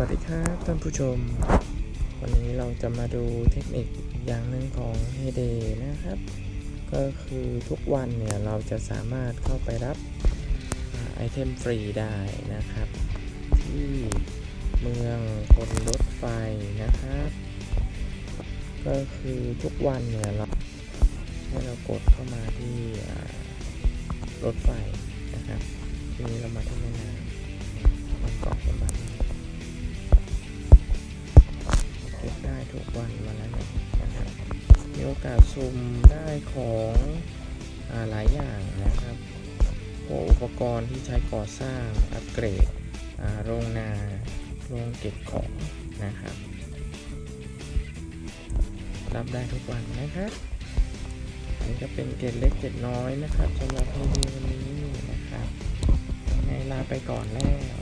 วัสดีครับท่านผู้ชม วันนี้เราจะมาดูเทคนิคอย่างหนึ่งของ Heyday นะครับ ก็คือทุกวันเนี่ยเราจะสามารถเข้าไปรับอไอเทมฟรีได้นะครับ ที่เมืองคนรถไฟนะครับ ก็คือทุกวันเนี่ยเราให้เรากดเข้ามาที่รถไฟนะครับทีนี้เรามาที่แม่น้ำ ทุกวันวันละหนึ่งนะครับมีโอกาสซุ่มได้ของอหลายอย่างนะครับพวกอุปกรณ์ที่ใช้ก่อสร้างอัปเกรดโรงนาโรงเก็บของนะครับ รับได้ทุกวันนะครับอันนี้ก็เป็นเกรดเล็กเกรดน้อยนะครับสำหรับรีวิววันนี้นะครับยังไงลาไปก่อนแล้ว